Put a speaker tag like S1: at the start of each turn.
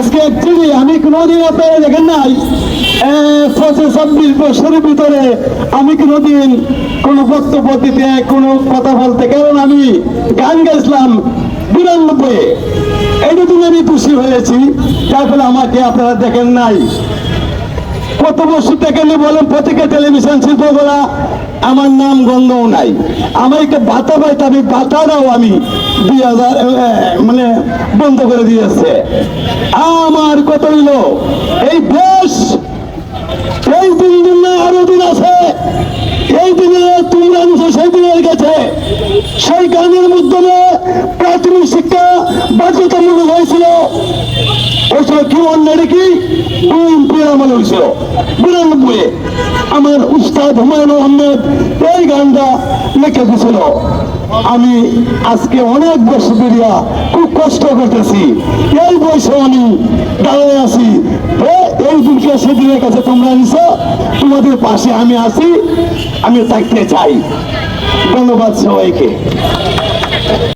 S1: আজকে অ্যাকচুয়ালি আমি কোনোদিন আপনারা দেখেন নাই পঁচিশ ছাব্বিশ বছরের ভিতরে আমি কোনোদিন কোনো বক্তব্য দিতে, কোনো কথা বলতে, কারণ আমি গান গাইছিলাম বিরানব্বই এই দিন আমি খুশি হয়েছি তারপরে আমাকে আপনারা দেখেন নাই। কত বছর থেকে নি বলেন প্রত্যেকে টেলিভিশন শিল্পগুলা আমার নাম গন্ধও নাই। আমাকে ভাতা পাইতে আমি ভাতাটাও আমি দুই হাজার মানে বন্ধ করে দিয়েছে। আমার কত হইল, এই দেশ, এই দিন দিন না আরও দিন আছে। এই দিনে তোমরা নিছো সেই দিনের কাছে সেই গানের মাধ্যমে প্রাথমিক শিক্ষা বাধ্যতামূলক হয়েছিল। কি অন্যায় কি বিএনপির আমল হয়েছিল বিরানব্বই আমার উস্তাদ হুমায়ুন আহমেদ এই গানটা লিখে দিয়েছিল আমি আজকে অনেক বছর ধরিয়া খুব কষ্ট করতেছি। এই বয়সে আমি দাঁড়িয়ে আছি। এই দিনকে সেদিনের কাছে তোমরা নিছো তোমাদের পাশে আমি আছি, আমি থাকতে চাই। ধন্যবাদ সবাইকে।